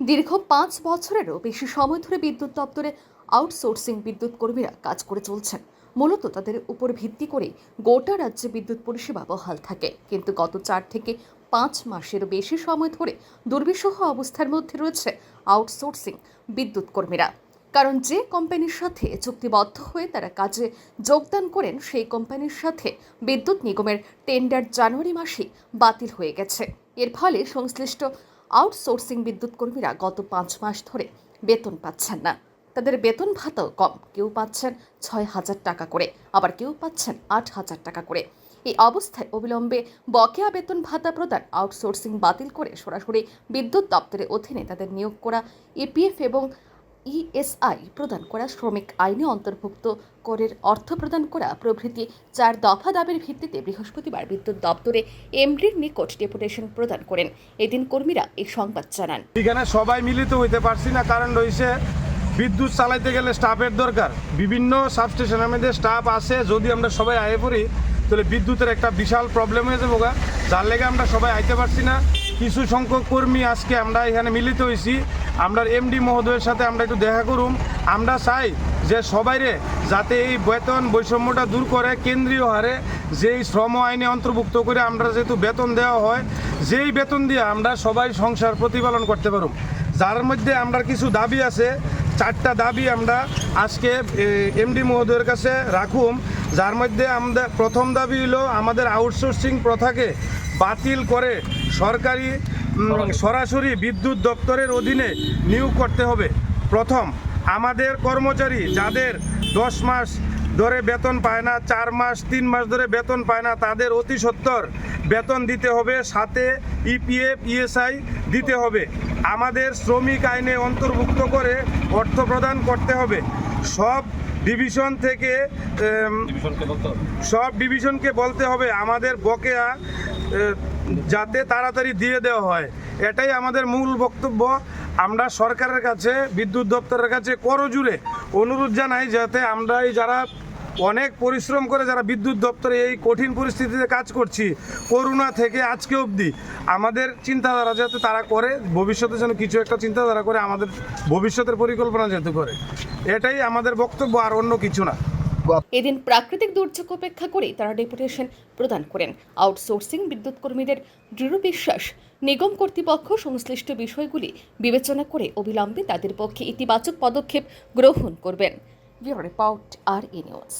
দীর্ঘ পাঁচ বছরেরও বেশি সময় ধরে বিদ্যুৎ দপ্তরে আউটসোর্সিং বিদ্যুৎ কর্মীরা কাজ করে চলছেন। মূলত তাদের উপর ভিত্তি করে গোটা রাজ্যে বিদ্যুৎ পরিষেবা বহাল থাকে। কিন্তু গত চার থেকে পাঁচ মাসেরও বেশি সময় ধরে দুর্বিষহ অবস্থার মধ্যে রয়েছে আউটসোর্সিং বিদ্যুৎ কর্মীরা। কারণ যে কোম্পানির সাথে চুক্তিবদ্ধ হয়ে তারা কাজে যোগদান করেন, সেই কোম্পানির সাথে বিদ্যুৎ নিগমের টেন্ডার জানুয়ারি মাসে বাতিল হয়ে গেছে। এর ফলে সংশ্লিষ্ট আউটসোর্সিং বিদ্যুৎ কর্মীরা গত পাঁচ মাস ধরে বেতন পাচ্ছেন না। তাদের বেতন ভাতাও কম। কেউ পাচ্ছেন ছয় হাজার টাকা করে, আবার কেউ পাচ্ছেন আট হাজার টাকা করে। এই অবস্থায় অবিলম্বে বকেয়া বেতন ভাতা প্রদান, আউটসোর্সিং বাতিল করে সরাসরি বিদ্যুৎ দপ্তরের অধীনে তাদের নিয়োগ করা ইপিএফ এবং ইএসআই প্রদান করা শ্রমিক আইনে অন্তর্ভুক্ত করের অর্থ প্রদান করা প্রভৃতি চার দফা দাবির ভিত্তিতে বৃহস্পতিবার বিদ্যুৎ দপ্তরে এমডির নিকট ডেপুটেশন প্রদান করেন। এদিন কর্মীরা এই সংবাদ জানান। এখানে সবাই মিলিত হইতে পারছি না, কারণ রয়েছে বিদ্যুৎ চালাইতে গেলে স্টাফের দরকার। বিভিন্ন সাবস্টেশনের মধ্যে স্টাফ আছে, যদি আমরা সবাই আয়ে পড়ি, তাহলে বিদ্যুতের একটা বিশাল প্রবলেম হয়ে যাব যার লেগে আমরা সবাই আইতে পারছি না। কিছু সংখ্যক কর্মী আজকে আমরা এখানে মিলিত হয়েছি। আমরা এমডি মহোদয়ের সাথে আমরা একটু দেখা করুম। আমরা চাই যে সবাইরে যাতে এই বেতন বৈষম্যটা দূর করে কেন্দ্রীয় হারে, যেই শ্রম আইনে অন্তর্ভুক্ত করে আমরা যেহেতু বেতন দেওয়া হয়, যেই বেতন দিয়ে আমরা সবাই সংসার প্রতিপালন করতে পারুম। যার মধ্যে আমরা কিছু দাবি আছে, চারটা দাবি আমরা আজকে এমডি মহোদয়ের কাছে রাখুম। যার মধ্যে আমাদের প্রথম দাবি হলো আমাদের আউটসোর্সিং প্রথাকে বাতিল করে সরকারি সরাসরি বিদ্যুৎ দপ্তরের অধীনে নিয়োগ করতে হবে। প্রথম আমাদের কর্মচারী যাদের দশ মাস ধরে বেতন পায় না চার মাস তিন মাস ধরে বেতন পায় না তাদের অতি সত্তর বেতন দিতে হবে সাথে ইপিএফ ইএসআই দিতে হবে। আমাদের শ্রমিক আইনে অন্তর্ভুক্ত করে অর্থ প্রদান করতে হবে। সব ডিভিশন থেকে সব ডিভিশনকে বলতে হবে। আমাদের বকেয়া যাতে তাড়াতাড়ি দিয়ে দেওয়া হয়। এটাই আমাদের মূল বক্তব্য। আমরা সরকারের কাছে, বিদ্যুৎ দপ্তরের কাছে করজুড়ে অনুরোধ জানাই যাতে আমরা এই যারা অনেক পরিশ্রম করে যারা বিদ্যুৎ দপ্তরে এই কঠিন পরিস্থিতিতে কাজ করছি, করোনা থেকে আজকে অবধি আমাদের চিন্তাধারা যাতে তারা করে, ভবিষ্যতে যেন কিছু একটা চিন্তাধারা করে, আমাদের ভবিষ্যতের পরিকল্পনা যাতে করে। এটাই আমাদের বক্তব্য আর অন্য কিছু না। এদিন প্রাকৃতিক দুর্যোগ উপেক্ষা করে তারা ডেপুটেশন প্রদান করেন। আউটসোর্সিং বিদ্যুৎ কর্মীদের দৃঢ় বিশ্বাস। নিগম কর্তৃপক্ষ সংশ্লিষ্ট বিষয়গুলি বিবেচনা করে অবিলম্বে তাদের পক্ষে ইতিবাচক পদক্ষেপ গ্রহণ করবেন। Bureau report, R E news.